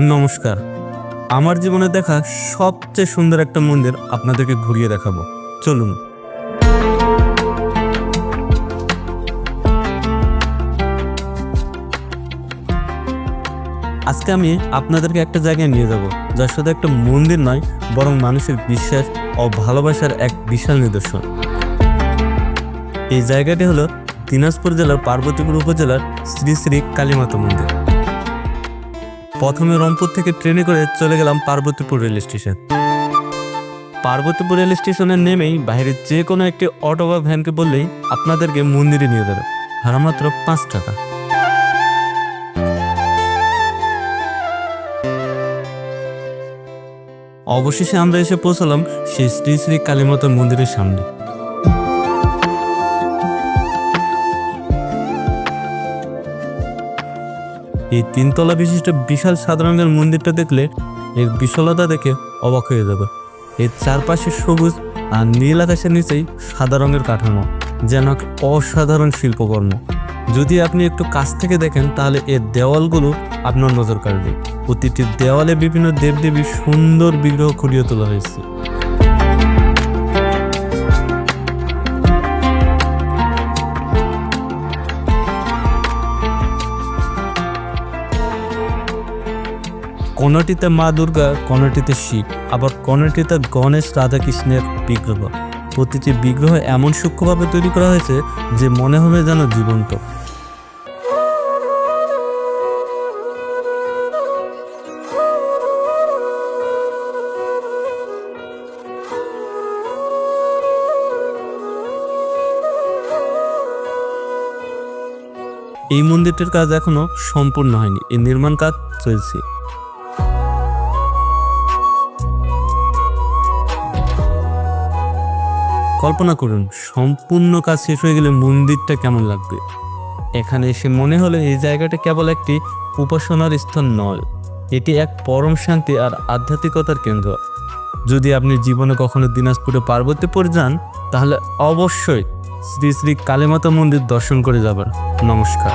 নমস্কার। আমার জীবনে দেখা সবচেয়ে সুন্দর একটা মন্দির আপনাদেরকে ঘুরিয়ে দেখাবো। চলুন। আজকে আমি আপনাদেরকে একটা জায়গায় নিয়ে যাব যা শুধু একটা মন্দির নয়, বরং মানুষের বিশ্বাস ও ভালোবাসার এক বিশাল নিদর্শন। এই জায়গাটি হলো দিনাজপুর জেলার পার্বতীপুর উপজেলার শ্রী শ্রী কালীমাতা মন্দির। প্রথমে রংপুর থেকে ট্রেনে করে চলে গেলাম Parbatipur rail station. Parbatipur rail স্টেশনে নেমেই বাইরে যে কোনো একটি অটো বা ভ্যানকে বললেই আপনাদেরকে মন্দিরে নিয়ে যাবে। ভাড়া মাত্র পাঁচ টাকা। অবশেষে আমরা এসে পৌঁছলাম শ্রী শ্রী কালীমাতা মন্দিরের সামনে। এই তিনতলা বিশিষ্ট বিশাল সাদা রঙের মন্দিরটা দেখলে এর বিশালতা দেখে অবাক হয়ে যাবে। এর চারপাশে সবুজ আর নীল আকাশের নিচেই সাদা রঙের কাঠামো, যেন এক অসাধারণ শিল্পকর্ম। যদি আপনি একটু কাছ থেকে দেখেন, তাহলে এর দেওয়ালগুলো আপনার নজর কাড়বে। প্রতিটি দেওয়ালে বিভিন্ন দেবদেবীর সুন্দর বিগ্রহ ফুটিয়ে তোলা হয়েছে। কোনটিতে মা দুর্গা, কোনটিতে শিব, আবার কোনটিতে গণেশ রাধাকৃষ্ণের বিগ্রহ। প্রতিটি বিগ্রহ এমন সূক্ষ্মভাবে তৈরি করা হয়েছে যে মনে হবে যেন জীবন্ত। এই মন্দিরটির কাজ এখনও সম্পূর্ণ হয়নি। এই নির্মাণ কাজ চলছে। কল্পনা করুন, সম্পূর্ণ কাজ শেষ হয়ে গেলে মন্দিরটা কেমন লাগবে? এখানে এসে মনে হলো এই জায়গাটা কেবল একটি উপাসনার স্থান নয়, এটি এক পরম শান্তি আর আধ্যাত্মিকতার কেন্দ্র। যদি আপনি জীবনে কখনো দিনাজপুরে পার্বতীপুর যান, তাহলে অবশ্যই শ্রী শ্রী কালীমাতা মন্দির দর্শন করে যাবেন। নমস্কার।